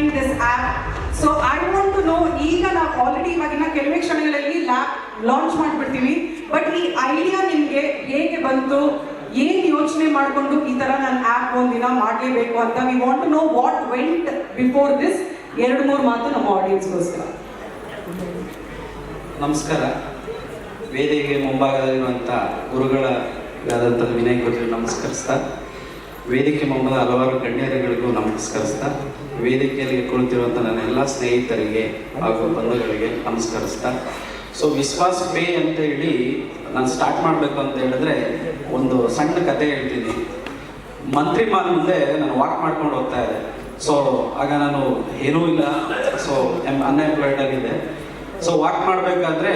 behind this app. So, I want to know, ಈಗ ನಾವು already ಇವಾಗಿನ ಕೆಲವೇ ಕ್ಷಣಗಳಲ್ಲಿ ಲ್ಯಾಪ್ ಲಾಂಚ್ ಮಾಡಿಬಿಡ್ತೀವಿ. ಬಟ್ ಈ ಐಡಿಯಾ ನಿಮಗೆ ಹೇಗೆ ಬಂತು? ಏನು ಯೋಚನೆ ಮಾಡಿಕೊಂಡು ಈ ಥರ ನಾನು ಆ್ಯಪ್ ಒಂದಿನ ಮಾಡಲೇಬೇಕು ಅಂತ we want to know what went before this ಎರಡು, ಮೂರು ಮಾತು ನಮ್ಮ ಆಡಿಯನ್ಸ್ಗೋಸ್ಕರ ನಮಸ್ಕಾರ. ವೇದಿಕೆಗೆ ಮುಂಭಾಗದಲ್ಲಿರುವಂಥ ಗುರುಗಳಾದಂಥ ವಿನಯ್ ಗುರು ನಮಸ್ಕರಿಸ್ತಾ. ವೇದಿಕೆ ಮುಂಬದ ಹಲವಾರು ಗಣ್ಯರುಗಳಿಗೂ ನಮಸ್ಕರಿಸ್ತಾ, ವೇದಿಕೆಯಲ್ಲಿ ಕುಳಿತಿರುವಂಥ ನನ್ನ ಎಲ್ಲ ಸ್ನೇಹಿತರಿಗೆ ಹಾಗೂ ಬಂಧುಗಳಿಗೆ ನಮಸ್ಕರಿಸ್ತಾ. ಸೊ ವಿಶ್ವಾಸ್ ಪೇ ಅಂತ ಹೇಳಿ ನಾನು ಸ್ಟಾರ್ಟ್ ಮಾಡಬೇಕು ಅಂತ ಹೇಳಿದ್ರೆ ಒಂದು ಸಣ್ಣ ಕತೆ ಹೇಳ್ತೀನಿ. ಮಂತ್ರಿ ಮಾಲ್ ಮುಂದೆ ನಾನು ವಾಕ್ ಮಾಡ್ಕೊಂಡು ಹೋಗ್ತಾ ಇದ್ದೆ. ಸೊ ಆಗ ನಾನು ಏನೂ ಇಲ್ಲ. ಸೊ ಎಂ ಅನ್ಎಂಪ್ಲಾಯ್ಡ್ ಆಗಿದೆ ಸೊ ವಾಕ್ ಮಾಡಬೇಕಾದ್ರೆ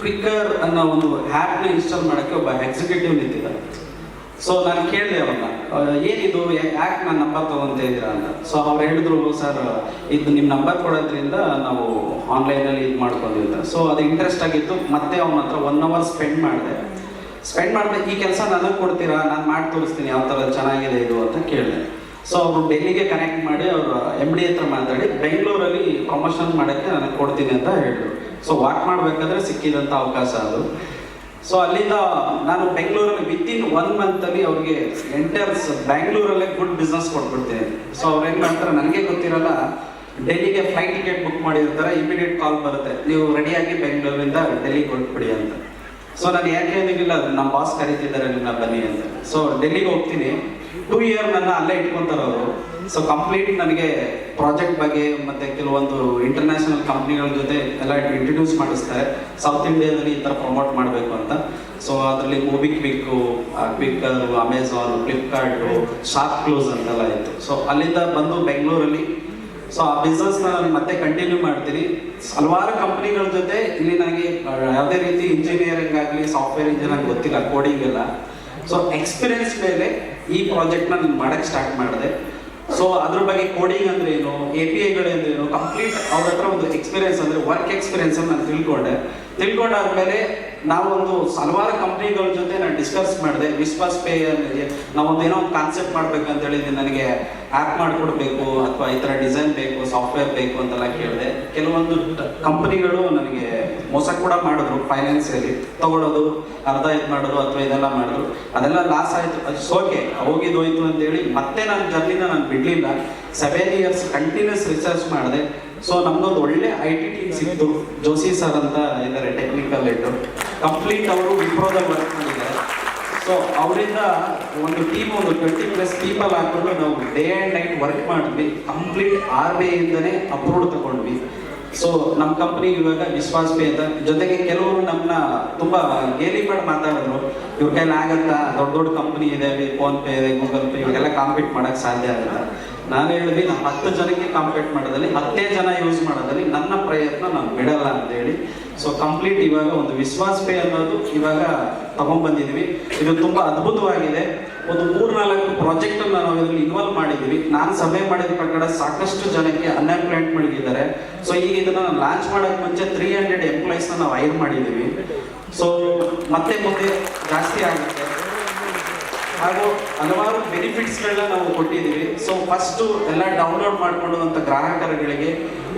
ಕ್ವಿಕ್ಕರ್ ಅನ್ನೋ ಒಂದು ಆ್ಯಪ್ನ ಇನ್ಸ್ಟಾಲ್ ಮಾಡೋಕ್ಕೆ ಒಬ್ಬ ಎಕ್ಸಿಕ್ಯೂಟಿವ್ ನಿಂತಿದ್ದ ಸೊ ನಾನು ಕೇಳಿದೆ ಅವ್ರನ್ನ ಏನಿದು ಯಾಕೆ ನನ್ನ ನಂಬರ್ ತೊಗೊಂತ ಇದ್ದೀರಾ ಅಂತ. ಸೊ ಅವ್ರು ಹೇಳಿದ್ರು, ಸರ್, ಇದು ನಿಮ್ಮ ನಂಬರ್ ಕೊಡೋದ್ರಿಂದ ನಾವು ಆನ್ಲೈನಲ್ಲಿ ಇದು ಮಾಡ್ಕೊಂಡ್ವಿ ಅಂತ. ಸೊ ಅದು ಇಂಟ್ರೆಸ್ಟ್ ಆಗಿತ್ತು. ಮತ್ತೆ ಅವನ ಹತ್ರ ಒನ್ ಅವರ್ ಸ್ಪೆಂಡ್ ಮಾಡಿದೆ. ಸ್ಪೆಂಡ್ ಮಾಡಿದೆ, ಈ ಕೆಲಸ ನನಗೆ ಕೊಡ್ತೀರಾ? ನಾನು ಮಾಡಿ ತೋರಿಸ್ತೀನಿ, ಯಾವ ಥರ ಚೆನ್ನಾಗಿದೆ ಇದು ಅಂತ ಕೇಳಿದೆ. ಸೊ ಅವರು ಡೆಲ್ಲಿಗೆ ಕನೆಕ್ಟ್ ಮಾಡಿ ಅವರು ಎಂ ಡಿ ಹತ್ರ ಮಾತಾಡಿ, ಬೆಂಗಳೂರಲ್ಲಿ ಪ್ರಮೋಷನ್ ಮಾಡೋಕ್ಕೆ ನನಗೆ ಕೊಡ್ತೀನಿ ಅಂತ ಹೇಳಿದ್ರು. ಸೊ ವಾಕ್ ಮಾಡಬೇಕಾದ್ರೆ ಸಿಕ್ಕಿದಂಥ ಅವಕಾಶ ಅದು. ಸೊ ಅಲ್ಲಿಂದ ನಾನು ಬೆಂಗಳೂರಲ್ಲಿ ವಿತಿನ್ ಒನ್ ಮಂತಲ್ಲಿ ಅವ್ರಿಗೆ ಎಂಟರ್ಸ್ ಬ್ಯಾಂಗ್ಳೂರಲ್ಲೇ ಗುಡ್ ಬಿಸ್ನೆಸ್ ಕೊಟ್ಬಿಡ್ತೇನೆ. ಸೊ ಅವ್ರು ಏನು ಮಾಡ್ತಾರೆ ನನಗೆ ಗೊತ್ತಿರಲ್ಲ, ಡೆಲ್ಲಿಗೆ ಫ್ಲೈಟ್ ಟಿಕೆಟ್ ಬುಕ್ ಮಾಡಿರ್ತಾರೆ ಇಮಿಡಿಯೇಟ್ ಕಾಲ್ ಬರುತ್ತೆ. ನೀವು ರೆಡಿಯಾಗಿ ಬೆಂಗಳೂರಿಂದ ಡೆಲ್ಲಿಗೆ ಹೊರಟ್ಬಿಡಿ ಅಂತ. ಸೊ ನಾನು ಯಾಕೆ ಏನಿಲ್ಲ ನಮ್ಮ ಬಾಸ್ ಕರೀತಿದ್ದಾರೆ ನಿನ್ನ ಬನ್ನಿ ಅಂತ. ಸೊ ಡೆಲ್ಲಿಗೆ ಹೋಗ್ತೀನಿ. ಟೂ ಇಯರ್ ನನ್ನ ಅಲ್ಲೇ ಇಟ್ಕೊಂತಾರೆ ಅವರು. ಸೊ ಕಂಪ್ಲೀಟ್ ನನಗೆ ಪ್ರಾಜೆಕ್ಟ್ ಬಗ್ಗೆ ಮತ್ತೆ ಕೆಲವೊಂದು ಇಂಟರ್ನ್ಯಾಷನಲ್ ಕಂಪ್ನಿಗಳ ಜೊತೆ ಎಲ್ಲ ಇಂಟ್ರಡ್ಯೂಸ್ ಮಾಡಿಸ್ತಾರೆ. ಸೌತ್ ಇಂಡಿಯಾದಲ್ಲಿ ಈ ಥರ ಪ್ರಮೋಟ್ ಮಾಡಬೇಕು ಅಂತ. ಸೊ ಅದರಲ್ಲಿ movie quick Quikr Amazon Flipkart ShopClues ಅಂತೆಲ್ಲ ಇತ್ತು. ಸೊ ಅಲ್ಲಿಂದ ಬಂದು ಬೆಂಗಳೂರಲ್ಲಿ ಸೊ ಆ ಬಿಸ್ನೆಸ್ ನಾನು ಮತ್ತೆ ಕಂಟಿನ್ಯೂ ಮಾಡ್ತೀನಿ. ಹಲವಾರು ಕಂಪ್ನಿಗಳ ಜೊತೆ ಇಲ್ಲಿ ನನಗೆ ಯಾವುದೇ ರೀತಿ ಇಂಜಿನಿಯರಿಂಗ್ ಆಗಲಿ ಸಾಫ್ಟ್ವೇರ್ ಇಂಜಿನಿಯರಿಂಗ್ ಗೊತ್ತಿಲ್ಲ ಕೋಡಿಂಗ್ ಎಲ್ಲ. ಸೊ ಎಕ್ಸ್ಪೀರಿಯನ್ಸ್ ಮೇಲೆ ಈ ಪ್ರಾಜೆಕ್ಟ್ನ ನಾನು ಮಾಡಕ್ಕೆ ಸ್ಟಾರ್ಟ್ ಮಾಡಿದೆ. ಸೊ ಅದ್ರ ಬಗ್ಗೆ ಕೋಡಿಂಗ್ ಅಂದ್ರೆ ಏನು ಎ ಪಿ ಐಗಳು ಅಂದ್ರೆ ಏನು ಕಂಪ್ಲೀಟ್ ಅವ್ರ ಹತ್ರ ಒಂದು ಎಕ್ಸ್ಪೀರಿಯನ್ಸ್ ಅಂದ್ರೆ ವರ್ಕ್ ಎಕ್ಸ್ಪೀರಿಯನ್ಸ್ ನಾನು ತಿಳ್ಕೊಂಡೆ. ತಿಳ್ಕೊಂಡಾದ್ಮೇಲೆ ನಾವು ಒಂದು ಹಲವಾರು ಕಂಪ್ನಿಗಳ ಜೊತೆ ನಾನು ಡಿಸ್ಕಸ್ ಮಾಡಿದೆ. ವಿಶ್ವಾಸ ಪೇ ಅಂದರೆ ನಾವೊಂದು ಏನೋ ಒಂದು ಕಾನ್ಸೆಪ್ಟ್ ಮಾಡ್ಬೇಕಂತ ಹೇಳಿದ್ರೆ ನನಗೆ ಆ್ಯಪ್ ಮಾಡಿಕೊಡ್ಬೇಕು ಅಥವಾ ಈ ಥರ ಡಿಸೈನ್ ಬೇಕು ಸಾಫ್ಟ್ವೇರ್ ಬೇಕು ಅಂತೆಲ್ಲ ಕೇಳಿದೆ. ಕೆಲವೊಂದು ಕಂಪನಿಗಳು ನನಗೆ ಮೋಸ ಕೂಡ ಮಾಡಿದ್ರು ಫೈನಾನ್ಸಿಯಲಿ ತಗೊಳ್ಳೋದು ಅರ್ಧ ಇದು ಮಾಡೋದು ಅಥವಾ ಇದೆಲ್ಲ ಮಾಡಿದ್ರು. ಅದೆಲ್ಲ ಲಾಸ್ ಆಯಿತು. ಅದು ಸೋಕೆ ಹೋಗಿದ್ದು ಹೋಯ್ತು ಅಂತೇಳಿ ಮತ್ತೆ ನನ್ನ ಜರ್ನಿನ ನಾನು ಬಿಡಲಿಲ್ಲ. ಸೆವೆನ್ ಇಯರ್ಸ್ ಕಂಟಿನ್ಯೂಸ್ ರಿಸರ್ಚ್ ಮಾಡಿದೆ. ಸೊ ನಮ್ದೊಂದು ಒಳ್ಳೆ ಐ ಟಿ ಟಿ ಸಿಕ್ತು. ಜೋಸಿ ಸರ್ ಅಂತ ಇದ್ದಾರೆ ಟೆಕ್ನಿಕಲ್ ಇಟ್ಟು ಕಂಪ್ಲೀಟ್ ಅವರು ವಿಪ್ರೋದಲ್ಲಿ ವರ್ಕ್ ಮಾಡಿದ್ದಾರೆ. ಸೊ ಅವರಿಂದ ಒಂದು ಟೀಮ್ ಒಂದು ಟ್ವೆಂಟಿ ಪ್ಲಸ್ ಪೀಪಲ್ ಹಾಕೊಂಡು ನಾವು ಡೇ ಆ್ಯಂಡ್ ನೈಟ್ ವರ್ಕ್ ಮಾಡಿದ್ವಿ. ಕಂಪ್ಲೀಟ್ ಆರ್ ಬಿ ಐಯಿಂದನೇ ಅಪ್ರೂವ್ಡ್ ತಗೊಂಡ್ವಿ. ಸೊ ನಮ್ಮ ಕಂಪ್ನಿ ಇವಾಗ ವಿಶ್ವಾಸ್ ಪೇ ಅಂತ. ಜೊತೆಗೆ ಕೆಲವರು ನಮ್ಮನ್ನ ತುಂಬಾ ಗೇಲಿ ಮಾಡಿ ಮಾತಾಡಿದ್ರು. ಇವ್ರ ಕೈಲಿ ಆಗತ್ತಾ? ದೊಡ್ಡ ದೊಡ್ಡ ಕಂಪ್ನಿ ಇದೆ ಫೋನ್ ಪೇ ಇದೆ ಗೂಗಲ್ ಪೇ ಇವಾಗೆಲ್ಲ ಕಾಂಪೀಟ್ ಮಾಡಕ್ ಸಾಧ್ಯ ಆಗಲ್ಲ ನಾನು ಹೇಳಿದ್ವಿ, ನಾವು ಹತ್ತು ಜನಕ್ಕೆ ಕಾಂಪೀಟ್ ಮಾಡೋದಲ್ಲಿ ಹತ್ತೇ ಜನ ಯೂಸ್ ಮಾಡೋದಲ್ಲಿ ನನ್ನ ಪ್ರಯತ್ನ ನಾನು ಬಿಡಲ್ಲ ಅಂತ ಹೇಳಿ. ಸೊ ಕಂಪ್ಲೀಟ್ ಇವಾಗ ಒಂದು ವಿಶ್ವಾಸ ಪೇ ಅನ್ನೋದು ಇವಾಗ ತಗೊಂಡ್ಬಂದಿದ್ವಿ. ಇದು ತುಂಬಾ ಅದ್ಭುತವಾಗಿದೆ. ಒಂದು ಮೂರ್ನಾಲ್ಕು ಪ್ರಾಜೆಕ್ಟ್ ನಾವು ಇದರಲ್ಲಿ ಇನ್ವಾಲ್ವ್ ಮಾಡಿದೀವಿ. ನಾನು ಸಭೆ ಮಾಡಿದ ಪ್ರಕಾರ ಸಾಕಷ್ಟು ಜನಕ್ಕೆ ಅನ್ಎಂಪ್ಲಾಯ್ಮೆಂಟ್ ಮಾಡಿದ್ದಾರೆ ಸೊ ಈಗ ಇದನ್ನ ಲಾಂಚ್ ಮಾಡೋಕೆ ಮುಂಚೆ ತ್ರೀ ಹಂಡ್ರೆಡ್ ಎಂಪ್ಲಾಯೀಸ್ನ ನಾವು ಹೈರ್ ಮಾಡಿದ್ದೀವಿ ಸೊ ಮತ್ತೆ ಮುಂದೆ ಜಾಸ್ತಿ ಆಗುತ್ತೆ. ಹಾಗೂ ಹಲವಾರು ಬೆನಿಫಿಟ್ಸ್ಗಳನ್ನ ನಾವು ಕೊಟ್ಟಿದ್ದೀವಿ ಸೊ ಫಸ್ಟು ಎಲ್ಲ ಡೌನ್ಲೋಡ್ ಮಾಡ್ಕೊಂಡಂತ ಗ್ರಾಹಕರುಗಳಿಗೆ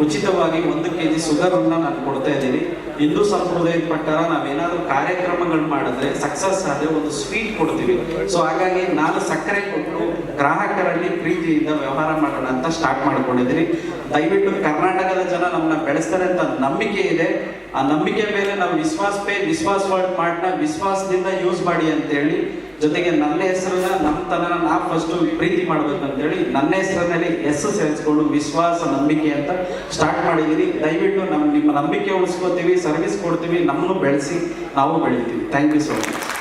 ಉಚಿತವಾಗಿ ಒಂದು ಕೆ ಜಿ ಸುಗರನ್ನ ನಾನು ಕೊಡ್ತಾ ಇದ್ದೀನಿ. ಹಿಂದೂ ಸಂಪ್ರದಾಯದ ಪ್ರಕಾರ ನಾವೇನಾದ್ರೂ ಕಾರ್ಯಕ್ರಮಗಳು ಮಾಡಿದ್ರೆ ಸಕ್ಸಸ್ ಆದರೆ ಒಂದು ಸ್ವೀಟ್ ಕೊಡ್ತೀವಿ. ಸೊ ಹಾಗಾಗಿ ನಾನು ಸಕ್ಕರೆ ಕೊಟ್ಟು ಗ್ರಾಹಕರಲ್ಲಿ ಪ್ರೀತಿಯಿಂದ ವ್ಯವಹಾರ ಮಾಡೋಣ ಅಂತ ಸ್ಟಾರ್ಟ್ ಮಾಡ್ಕೊಂಡಿದ್ದೀನಿ. ದಯವಿಟ್ಟು ಕರ್ನಾಟಕದ ಜನ ನಮ್ಮನ್ನ ಬೆಳೆಸ್ತಾರೆ ಅಂತ ನಂಬಿಕೆ ಇದೆ. ಆ ನಂಬಿಕೆ ಮೇಲೆ ನಾವು ವಿಶ್ವಾಸ ಪೇ, ವಿಶ್ವಾಸ ವರ್ಡ್ ಮಾಡ್ನ ವಿಶ್ವಾಸದಿಂದ ಯೂಸ್ ಮಾಡಿ ಅಂತೇಳಿ, ಜೊತೆಗೆ ನನ್ನ ಹೆಸರನ್ನ ನಮ್ಮ ತನ ನಾ ಫಸ್ಟ್ ಪ್ರೀತಿ ಮಾಡ್ಬೇಕಂತೇಳಿ ನನ್ನ ಹೆಸರಿನಲ್ಲಿ ಎಸ್ ಸೇರಿಸ್ಕೊಂಡು ವಿಶ್ವಾಸ, ನಂಬಿಕೆ ಅಂತ ಸ್ಟಾರ್ಟ್ ಮಾಡಿದ್ದೀರಿ. ದಯವಿಟ್ಟು ನಮ್ಮ ನಿಮ್ಮ ನಂಬಿಕೆ ಉಳಿಸ್ಕೋತೀವಿ ಸರ್ವಿಸ್ ಕೊಡ್ತೀವಿ ನಮ್ಮನ್ನು ಬೆಳೆಸಿ, ನಾವು ಬೆಳಿತೀವಿ. Thank you so much